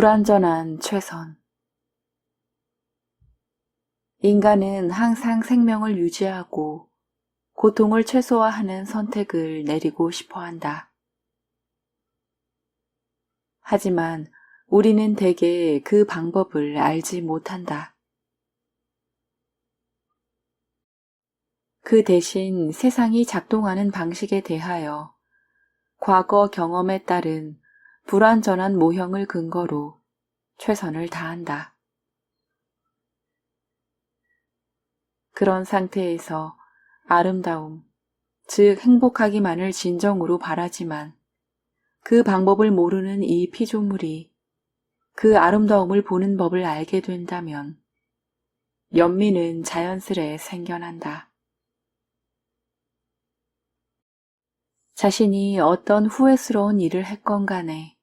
불완전한 최선 인간은 항상 생명을 유지하고 고통을 최소화하는 선택을 내리고 싶어 한다. 하지만 우리는 대개 그 방법을 알지 못한다. 그 대신 세상이 작동하는 방식에 대하여 과거 경험에 따른 불완전한 모형을 근거로 최선을 다한다. 그런 상태에서 아름다움, 즉 행복하기만을 진정으로 바라지만 그 방법을 모르는 이 피조물이 그 아름다움을 보는 법을 알게 된다면 연민은 자연스레 생겨난다. 자신이 어떤 후회스러운 일을 했건 간에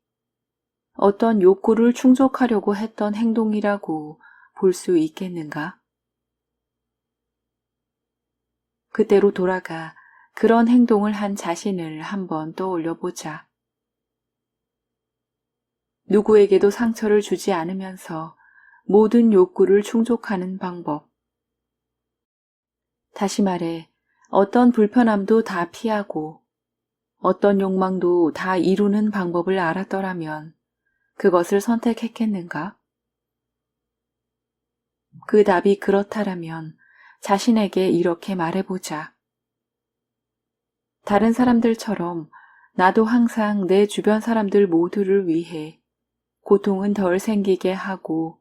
어떤 욕구를 충족하려고 했던 행동이라고 볼 수 있겠는가? 그때로 돌아가 그런 행동을 한 자신을 한번 떠올려 보자. 누구에게도 상처를 주지 않으면서 모든 욕구를 충족하는 방법. 다시 말해, 어떤 불편함도 다 피하고 어떤 욕망도 다 이루는 방법을 알았더라면 그것을 선택했겠는가? 그 답이 그렇다라면 자신에게 이렇게 말해보자. 다른 사람들처럼 나도 항상 내 주변 사람들 모두를 위해 고통은 덜 생기게 하고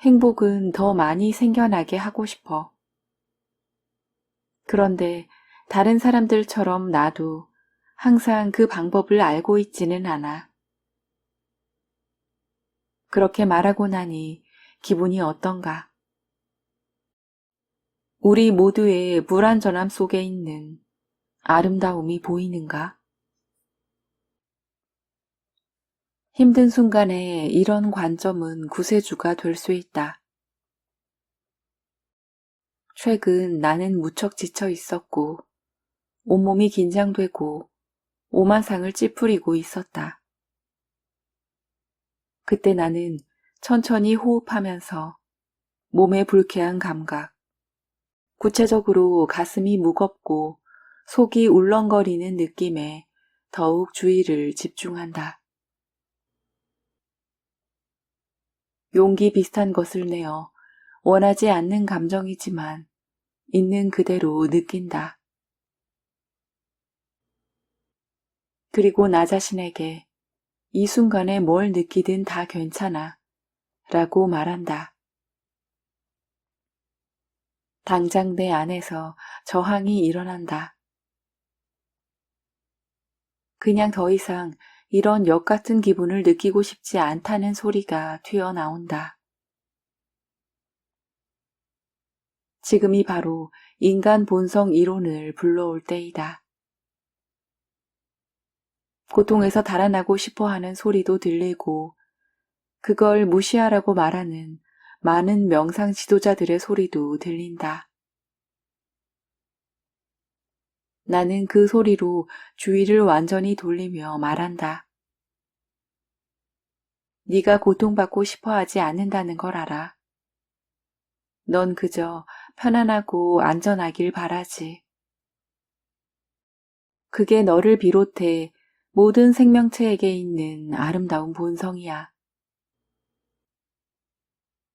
행복은 더 많이 생겨나게 하고 싶어. 그런데 다른 사람들처럼 나도 항상 그 방법을 알고 있지는 않아. 그렇게 말하고 나니 기분이 어떤가? 우리 모두의 불완전함 속에 있는 아름다움이 보이는가? 힘든 순간에 이런 관점은 구세주가 될 수 있다. 최근 나는 무척 지쳐 있었고, 온몸이 긴장되고, 오만상을 찌푸리고 있었다. 그때 나는 천천히 호흡하면서 몸의 불쾌한 감각, 구체적으로 가슴이 무겁고 속이 울렁거리는 느낌에 더욱 주의를 집중한다. 용기 비슷한 것을 내어 원하지 않는 감정이지만 있는 그대로 느낀다. 그리고 나 자신에게 이 순간에 뭘 느끼든 다 괜찮아 라고 말한다. 당장 내 안에서 저항이 일어난다. 그냥 더 이상 이런 역 같은 기분을 느끼고 싶지 않다는 소리가 튀어나온다. 지금이 바로 인간 본성 이론을 불러올 때이다. 고통에서 달아나고 싶어 하는 소리도 들리고 그걸 무시하라고 말하는 많은 명상 지도자들의 소리도 들린다. 나는 그 소리로 주의를 완전히 돌리며 말한다. 네가 고통받고 싶어 하지 않는다는 걸 알아. 넌 그저 편안하고 안전하길 바라지. 그게 너를 비롯해 모든 생명체에게 있는 아름다운 본성이야.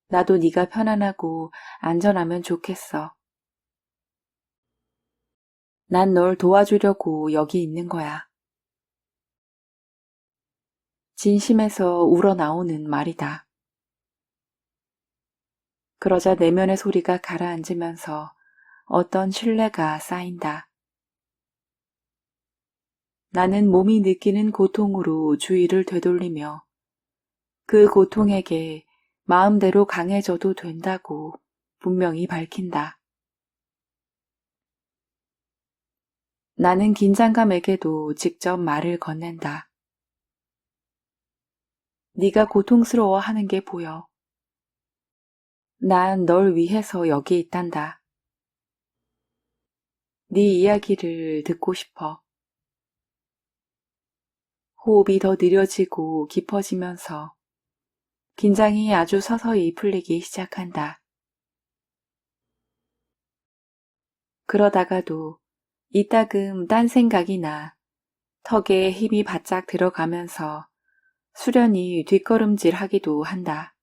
나도 네가 편안하고 안전하면 좋겠어. 난 널 도와주려고 여기 있는 거야. 진심에서 우러나오는 말이다. 그러자 내면의 소리가 가라앉으면서 어떤 신뢰가 쌓인다. 나는 몸이 느끼는 고통으로 주의를 되돌리며 그 고통에게 마음대로 강해져도 된다고 분명히 밝힌다. 나는 긴장감에게도 직접 말을 건넨다. 네가 고통스러워 하는 게 보여. 난 널 위해서 여기 있단다. 네 이야기를 듣고 싶어. 호흡이 더 느려지고 깊어지면서 긴장이 아주 서서히 풀리기 시작한다. 그러다가도 이따금 딴 생각이 나 턱에 힘이 바짝 들어가면서 수련히 뒷걸음질 하기도 한다.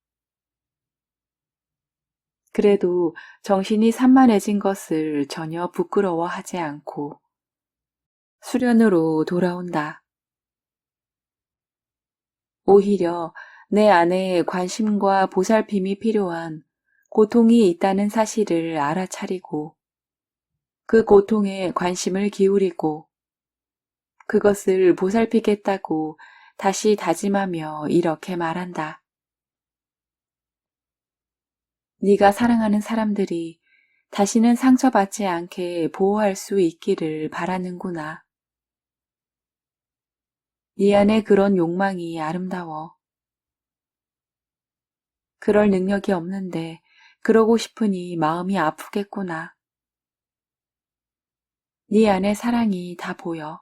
그래도 정신이 산만해진 것을 전혀 부끄러워하지 않고 수련으로 돌아온다. 오히려 내 안에 관심과 보살핌이 필요한 고통이 있다는 사실을 알아차리고 그 고통에 관심을 기울이고 그것을 보살피겠다고 다시 다짐하며 이렇게 말한다. 네가 사랑하는 사람들이 다시는 상처받지 않게 보호할 수 있기를 바라는구나. 네 안에 그런 욕망이 아름다워. 그럴 능력이 없는데 그러고 싶으니 마음이 아프겠구나. 네 안에 사랑이 다 보여.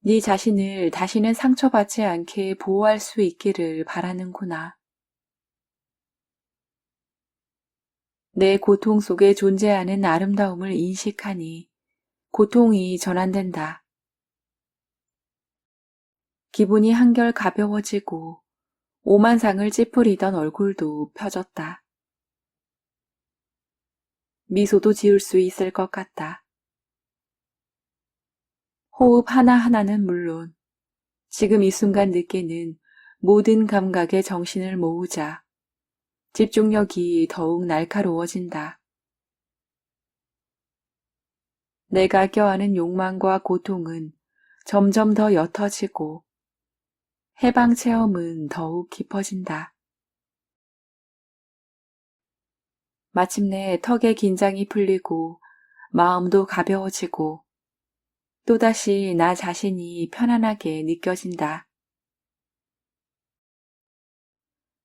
네 자신을 다시는 상처받지 않게 보호할 수 있기를 바라는구나. 내 고통 속에 존재하는 아름다움을 인식하니 고통이 전환된다. 기분이 한결 가벼워지고 오만상을 찌푸리던 얼굴도 펴졌다. 미소도 지을 수 있을 것 같다. 호흡 하나하나는 물론 지금 이 순간 느끼는 모든 감각에 정신을 모으자 집중력이 더욱 날카로워진다. 내가 껴안은 욕망과 고통은 점점 더 옅어지고 해방 체험은 더욱 깊어진다. 마침내 턱의 긴장이 풀리고 마음도 가벼워지고 또다시 나 자신이 편안하게 느껴진다.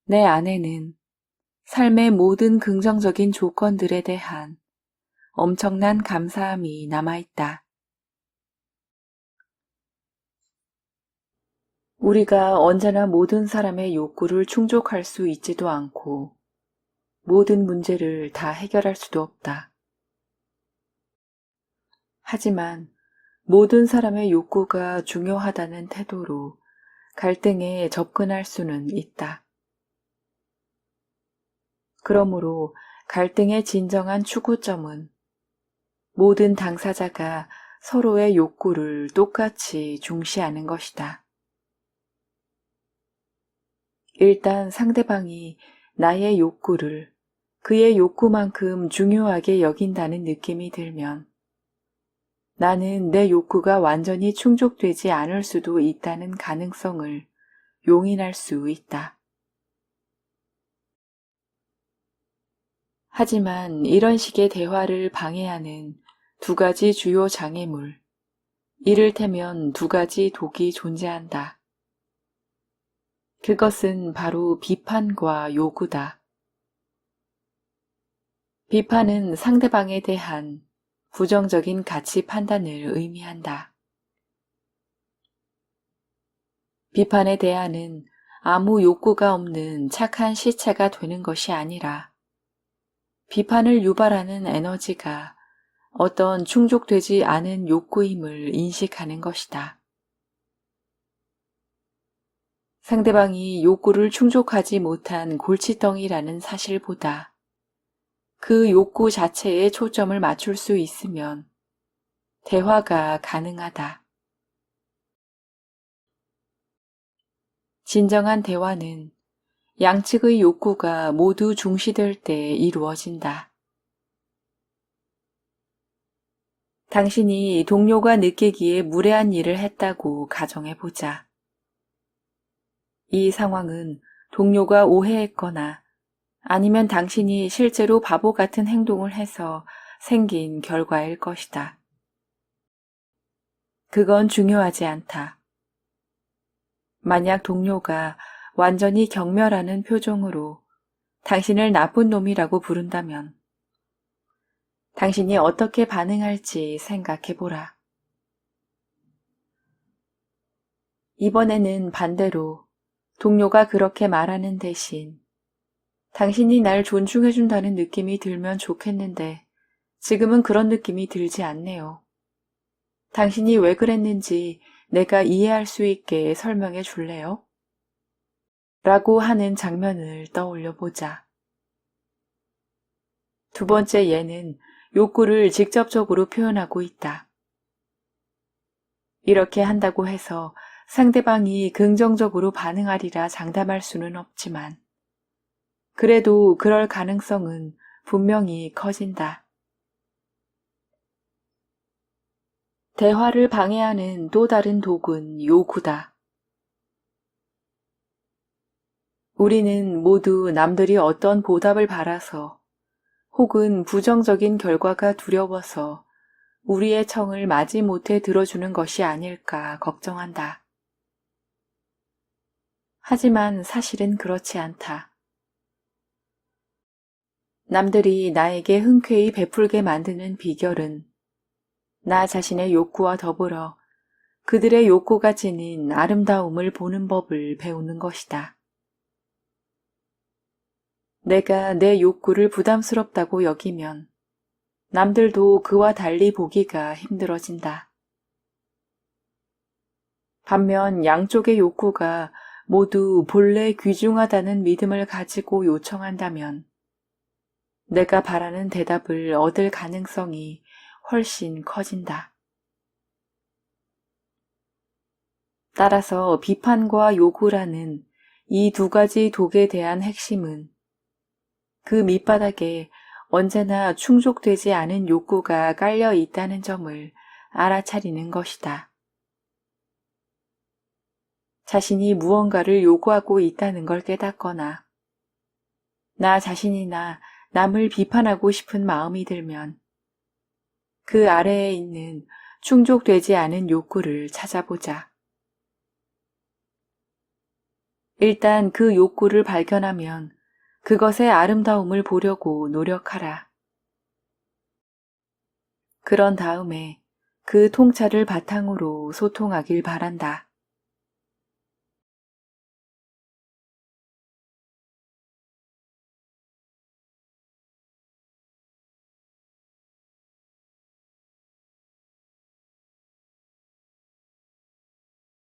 내 안에는 삶의 모든 긍정적인 조건들에 대한 엄청난 감사함이 남아있다. 우리가 언제나 모든 사람의 욕구를 충족할 수 있지도 않고 모든 문제를 다 해결할 수도 없다. 하지만 모든 사람의 욕구가 중요하다는 태도로 갈등에 접근할 수는 있다. 그러므로 갈등의 진정한 추구점은 모든 당사자가 서로의 욕구를 똑같이 중시하는 것이다. 일단 상대방이 나의 욕구를 그의 욕구만큼 중요하게 여긴다는 느낌이 들면 나는 내 욕구가 완전히 충족되지 않을 수도 있다는 가능성을 용인할 수 있다. 하지만 이런 식의 대화를 방해하는 두 가지 주요 장애물, 이를테면 두 가지 독이 존재한다. 그것은 바로 비판과 요구다. 비판은 상대방에 대한 부정적인 가치 판단을 의미한다. 비판에 대하는 아무 욕구가 없는 착한 시체가 되는 것이 아니라 비판을 유발하는 에너지가 어떤 충족되지 않은 욕구임을 인식하는 것이다. 상대방이 욕구를 충족하지 못한 골치덩이라는 사실보다 그 욕구 자체에 초점을 맞출 수 있으면 대화가 가능하다. 진정한 대화는 양측의 욕구가 모두 중시될 때 이루어진다. 당신이 동료가 느끼기에 무례한 일을 했다고 가정해보자. 이 상황은 동료가 오해했거나 아니면 당신이 실제로 바보 같은 행동을 해서 생긴 결과일 것이다. 그건 중요하지 않다. 만약 동료가 완전히 경멸하는 표정으로 당신을 나쁜 놈이라고 부른다면 당신이 어떻게 반응할지 생각해 보라. 이번에는 반대로 동료가 그렇게 말하는 대신 당신이 날 존중해준다는 느낌이 들면 좋겠는데 지금은 그런 느낌이 들지 않네요. 당신이 왜 그랬는지 내가 이해할 수 있게 설명해 줄래요? 라고 하는 장면을 떠올려 보자. 두 번째 예는 욕구를 직접적으로 표현하고 있다. 이렇게 한다고 해서 상대방이 긍정적으로 반응하리라 장담할 수는 없지만, 그래도 그럴 가능성은 분명히 커진다. 대화를 방해하는 또 다른 독은 요구다. 우리는 모두 남들이 어떤 보답을 바라서 혹은 부정적인 결과가 두려워서 우리의 청을 마지못해 들어주는 것이 아닐까 걱정한다. 하지만 사실은 그렇지 않다. 남들이 나에게 흔쾌히 베풀게 만드는 비결은 나 자신의 욕구와 더불어 그들의 욕구가 지닌 아름다움을 보는 법을 배우는 것이다. 내가 내 욕구를 부담스럽다고 여기면 남들도 그와 달리 보기가 힘들어진다. 반면 양쪽의 욕구가 모두 본래 귀중하다는 믿음을 가지고 요청한다면 내가 바라는 대답을 얻을 가능성이 훨씬 커진다. 따라서 비판과 요구라는 이 두 가지 독에 대한 핵심은 그 밑바닥에 언제나 충족되지 않은 욕구가 깔려 있다는 점을 알아차리는 것이다. 자신이 무언가를 요구하고 있다는 걸 깨닫거나 나 자신이나 남을 비판하고 싶은 마음이 들면 그 아래에 있는 충족되지 않은 욕구를 찾아보자. 일단 그 욕구를 발견하면 그것의 아름다움을 보려고 노력하라. 그런 다음에 그 통찰을 바탕으로 소통하길 바란다.